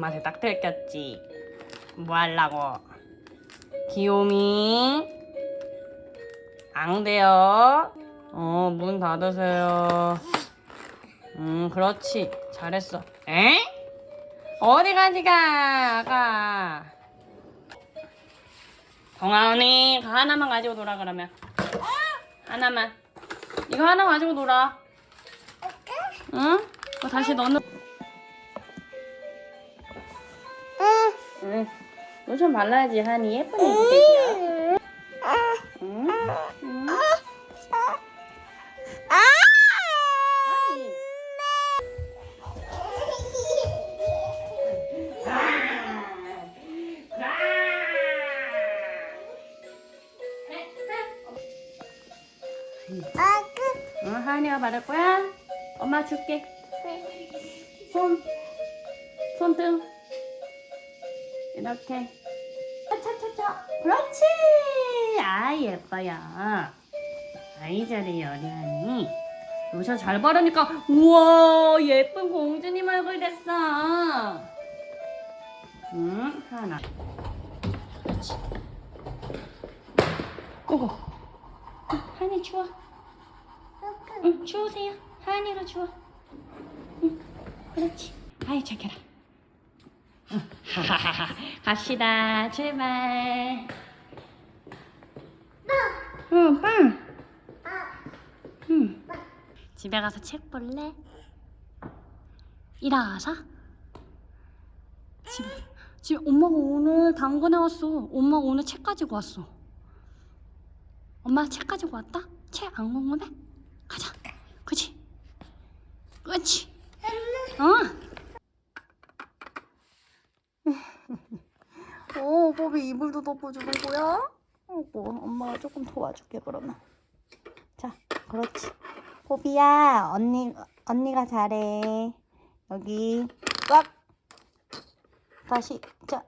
엄마한테 딱 들켰지. 뭐 하려고? 귀요미. 안 돼요. 어, 문 닫으세요. 음, 그렇지. 잘했어. 에? 어디 가지 가, 아가. 동아 언니, 그거 하나만 가지고 놀아, 그러면. 하나만. 이거 하나 가지고 놀아. 응? 어, 다시 너는. 로션 발라야지, 하니. 예쁜 애기 되지요. 응? 응? 하니. 응, 하은이가 바를 거야? 엄마 줄게. 손. 손등. 이렇게. 차차차차. 그렇지. 아, 예뻐요. 아이, 잘해요, 우리 하니. 로션 잘 바르니까, 우와, 예쁜 공주님 얼굴 됐어. 응, 하나. 그렇지. 오고. 하니 추워. 응, 추우세요. 하은이가 추워. 응, 그렇지. 아이, 착해라. 응, 하하하하. 갑시다. 출발. 응, 빵. 응. 집에 가서 책 볼래? 일어서. 집에, 집에 엄마가 오늘 당근에 왔어. 엄마가 오늘 책 가지고 왔어. 엄마 책 가지고 왔다? 책 안 궁금해? 가자. 그치? 그치? 어? 오, 뽀비 이불도 덮어주는 거야? 어고, 엄마가 조금 도와줄게 그러면. 자, 그렇지. 뽀비야, 언니 언니가 잘해. 여기 꽉. 다시 자.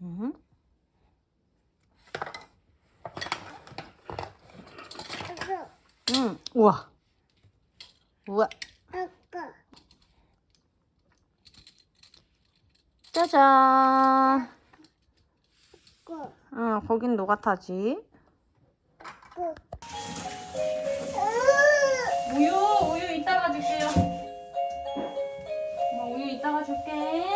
음. 음, 우와. 우와. 짜잔. 응, 거긴 노가타지. 우유, 우유 이따가 줄게요. 엄마 우유 이따가 줄게.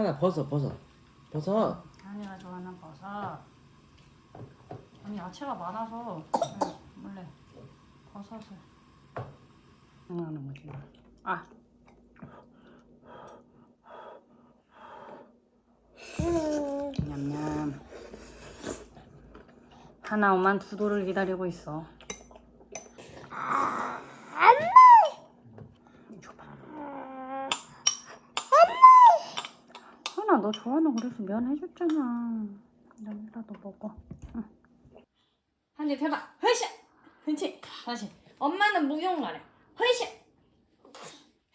하나 벗어 벗어 벗어 아니가 좋아하는 버섯. 아니 야채가 많아서 네, 원래 버섯을 하는 거지. 아. 냠냠. 하나 오만 두 돌을 기다리고 있어. 줘봐. 좋아하는 그래서 면 해줬잖아. 면이라도 먹어. 응. 한입 해봐. 회시. 그렇지. 다시. 엄마는 무용가래. 회시.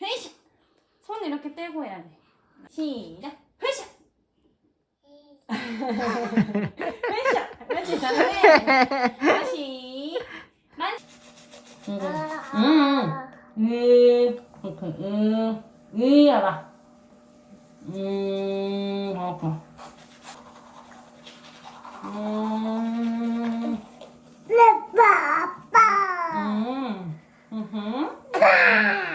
회시. 손 이렇게 떼고 해야 돼. 시작. 회시. 회시. 그렇지 잘해. 다시. 만. 응. 응. 응. 그렇게. 응. 응. 알아. 음, 그렇고. 음, 음, 음흠.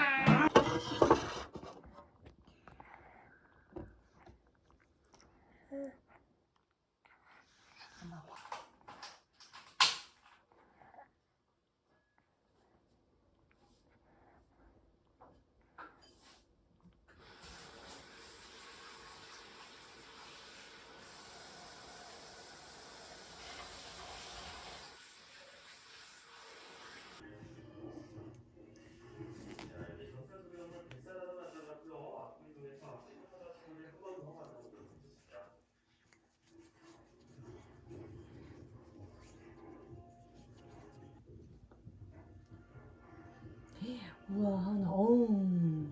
우와, 하나. 어우.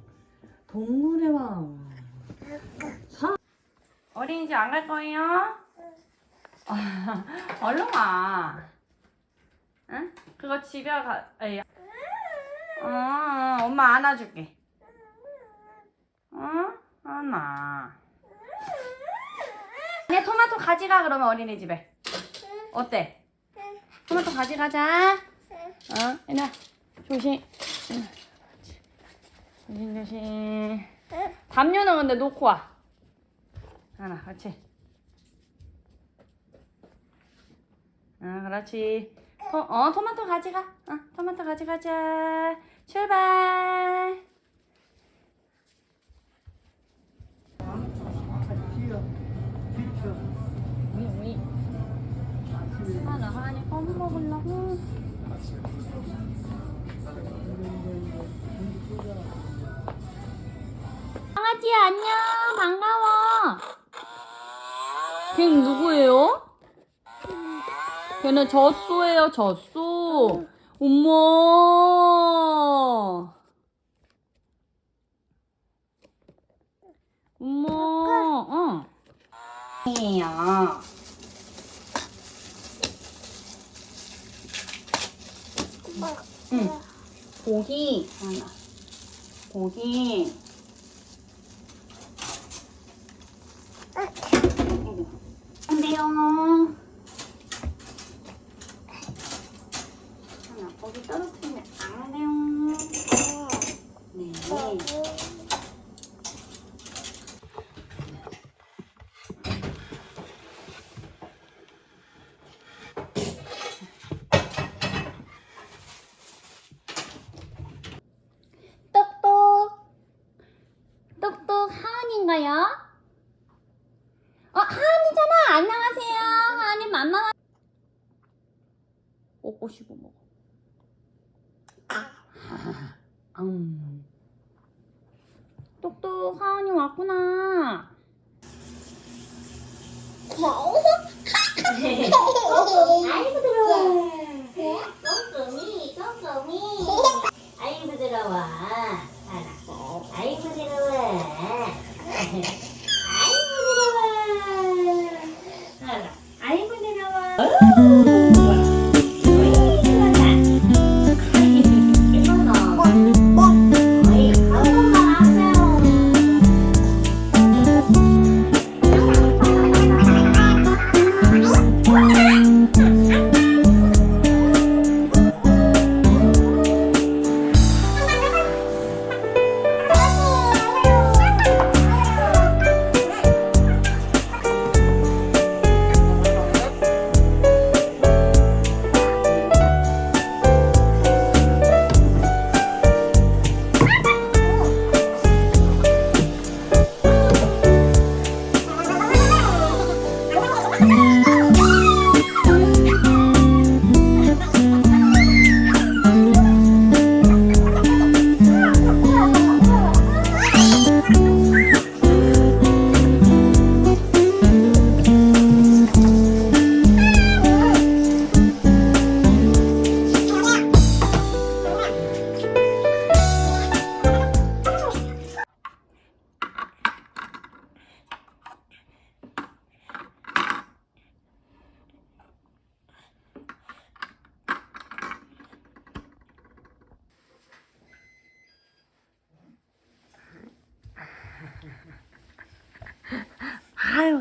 동물의 왕. 어린이집 안 갈 거예요? 얼른 와. 응? 그거 집에 가. 에이. 어, 엄마 안아줄게. 어? 안아. 내 토마토 가져가 그러면 어린이집에. 어때? 토마토 가져가자. 어? 이나 조심. 응. 조심 조심. 담요는 근데 놓고 와. 하나, 그렇지. 응, 그렇지. 토, 어, 토마토 가져가. 어, 토마토 가져가자. 출발. 우이, 우이. 하나, 하니 껌 먹으려고. 강아지 안녕. 반가워. 걔는 누구예요? 걔는 젖소예요 젖소. 엄마 엄마 응 이야 응. 고기 하나. 고기 안 돼요. 하나 거기 떨어뜨리면 안 돼요. 네. 똑똑. 똑똑 하은인가요? 어, 하은이잖아. 안녕하세요. 하은이 만나. 싶어 먹어. 음. 똑똑 하은이 왔구나. 아이고 부드러워. 똥똥이 똥똥이. 아이고. 알았어. 아이고 부드러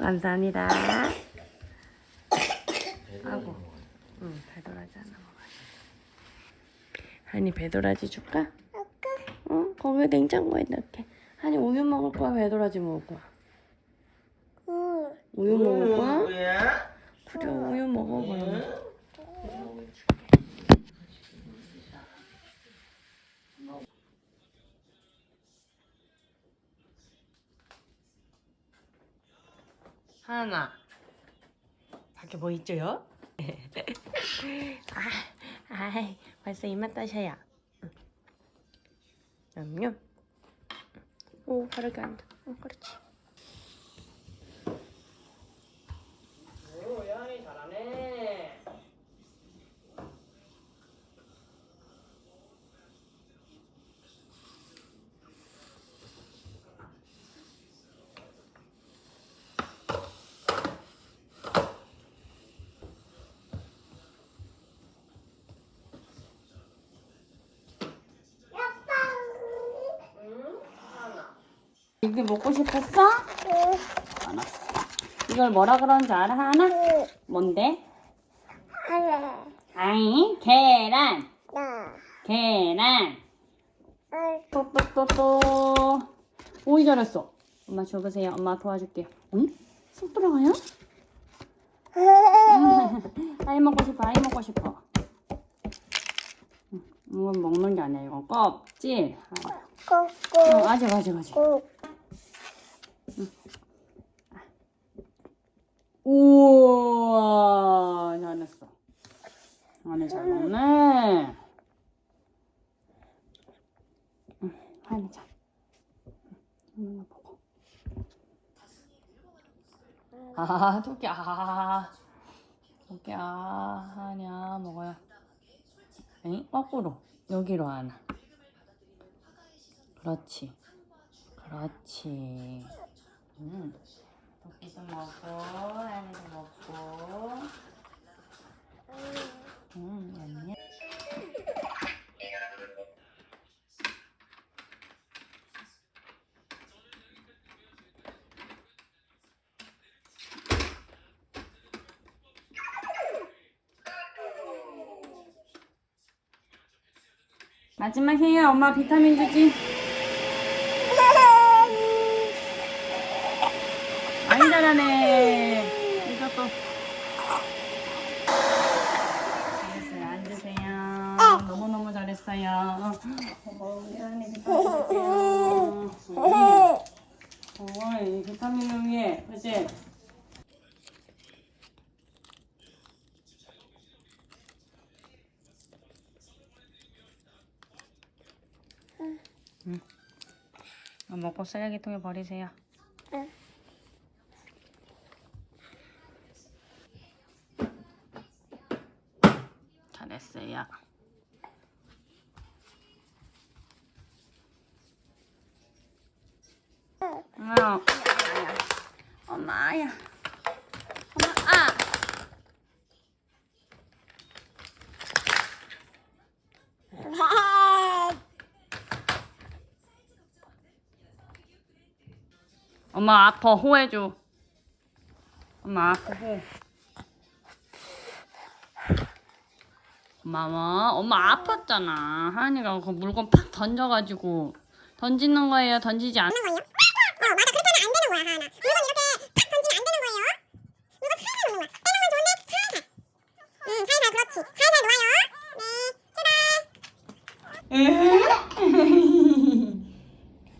감사합니다. 아고, 응 배도라지 하나 먹어야지. 한이 배도라지 줄까? 응 거기 냉장고에 넣게. 한이 우유 먹을 거야 배도라지 먹을 거야? 우유 먹을 거야? 그래 우유 먹어 그러 하나. 밖에 뭐 있죠요? 아, 아이, 벌써 입맛 따셔야. 냠냠. 오, 바르게 앉아. 어, 그렇지. 이게 먹고 싶었어? 알았어. 이걸 뭐라 그러는지 알아 하나? 뭔데? 아이 계란. 계란. 또또또또. 오이 잘했어. 엄마 줘보세요. 엄마 도와줄게요 응? 쏙 들어가요? 아이 먹고 싶어 아이 먹고 싶어. 응, 이건 먹는 게 아니야. 이건 껍질. 어, 아직 아직 아직 우와 잘했어. 안에 잘 먹네. 응, 하니 자 엄마 보고 아 토끼 아. 토끼 아 하냐 먹어요. 에이 거꾸로. 여기로 하나. 그렇지. 그렇지 음. 토끼도 먹고 하니도 먹고 음 냠냠 마지막 해야 엄마 비타민 주지. 이 비타민을 위해, 그치? 이거 먹고 쓰레기통에 버리세요. 어. 엄마야. 엄마, 아! 엄마 아파 호해줘. 엄마 아파 호. 엄마 엄마 아팠잖아. 하은이가 그 물건 팍 던져가지고 던지는 거예요. 던지지 않. 거예요? 어, 맞아. 그렇게 하면 안 되는 거야, 하나. 물건 이렇게 탁 던지면 안 되는 거예요. 이거 살살 놓는 거야. 빼는 건 좋은데 살살. 응, 살살 그렇지. 살살 놓아요. 네, 출발.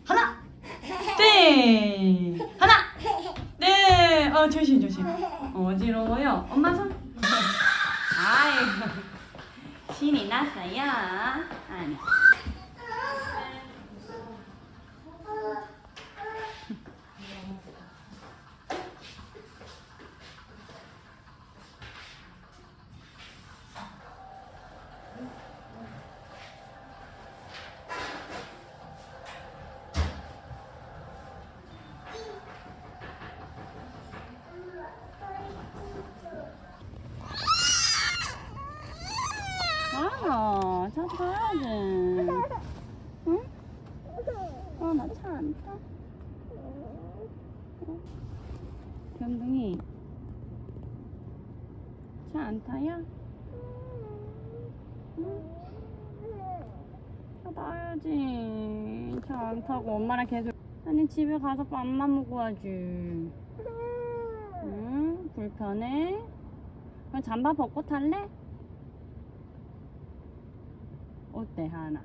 하나, 네, 하나, 네. 어 조심 조심. 어지러워요. 엄마 손. 아이고 신이 났어요. 아니. 아, 차 타야지. 응? 어, 나 차 안 타. 어? 견둥이. 차 안 타요? 응? 차 타야지. 차 안 타고 엄마랑 계속. 아니, 집에 가서 밥만 먹어야지. 응? 불편해? 그럼 잠바 벗고 탈래? 어때 하나?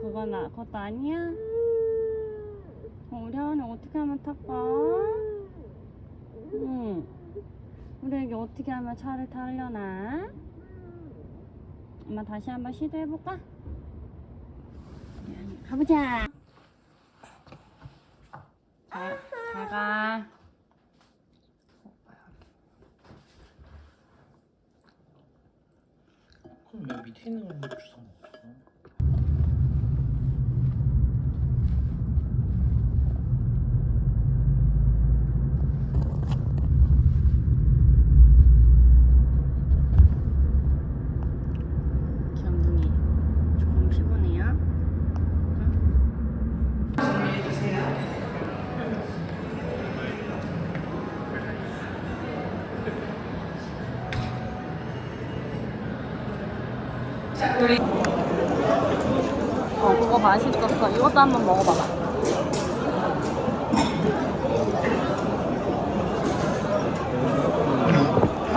그건 나 그것도 아니야? 어, 우리 하은이 어떻게 하면 탈까? 응. 우리 애기 어떻게 하면 차를 타려나? 엄마 다시 한번 시도해볼까? 가보자. 자, 잘 가. 그럼 여기 밑에 있는 건주워 먹자. 귀염둥이 조금 피곤해요? 응? 어, 그거 맛있었어. 이것도 한번 먹어봐봐.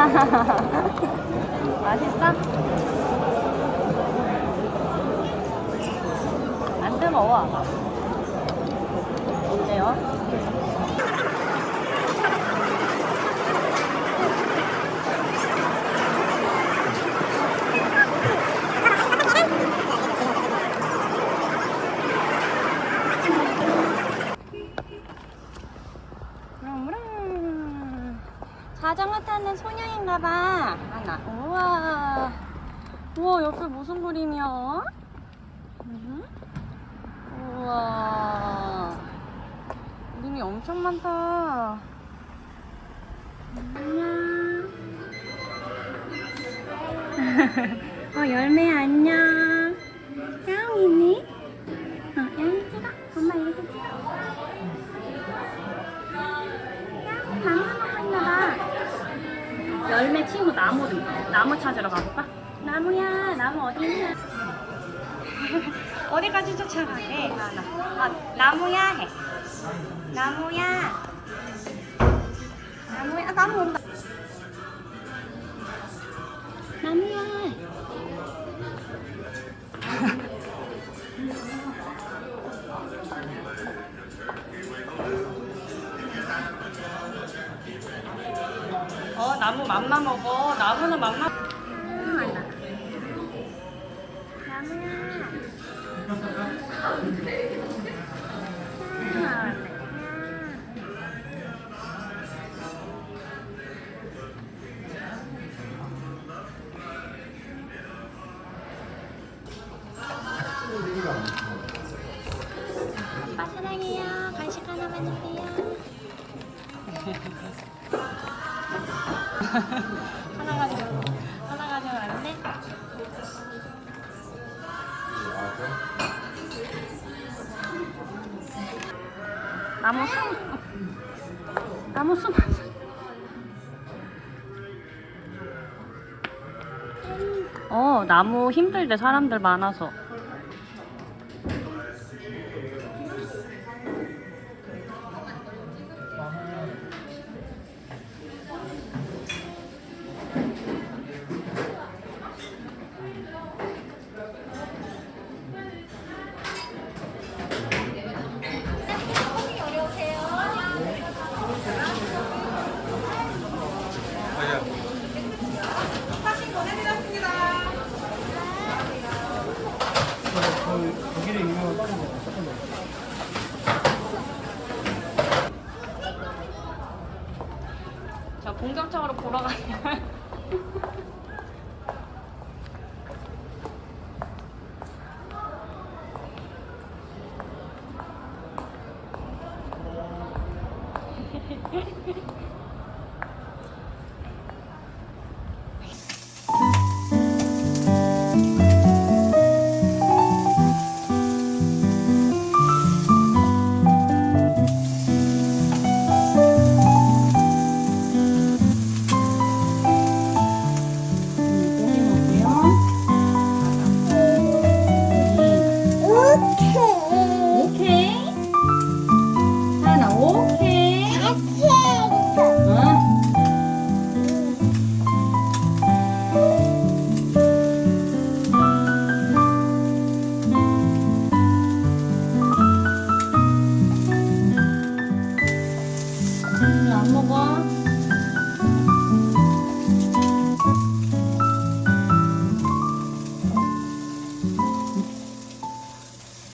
맛있어? 안 뜨거워. 어때요? 우렁우렁. 자전거 타는 소녀인가봐. 하나. 우와. 우와, 옆에 무슨 그림이야? 음? 우와. 그림이 엄청 많다. 안녕. 어, 열매 안녕. 야옹이네. 어, 야옹이 찍어. 엄마 이렇게 찍어. 나무. 열매 친구 나무를. 나무 찾으러 가볼까? 나무야, 나무 어디 있냐? 어디까지 쫓아가게? 아, 나무야 해. 나무야. 나무야, 아, 나무 온다. 나무 맘마 먹어. 나무는 맘마. 숨 어, 나무 힘들대 사람들 많아서. 보러 가면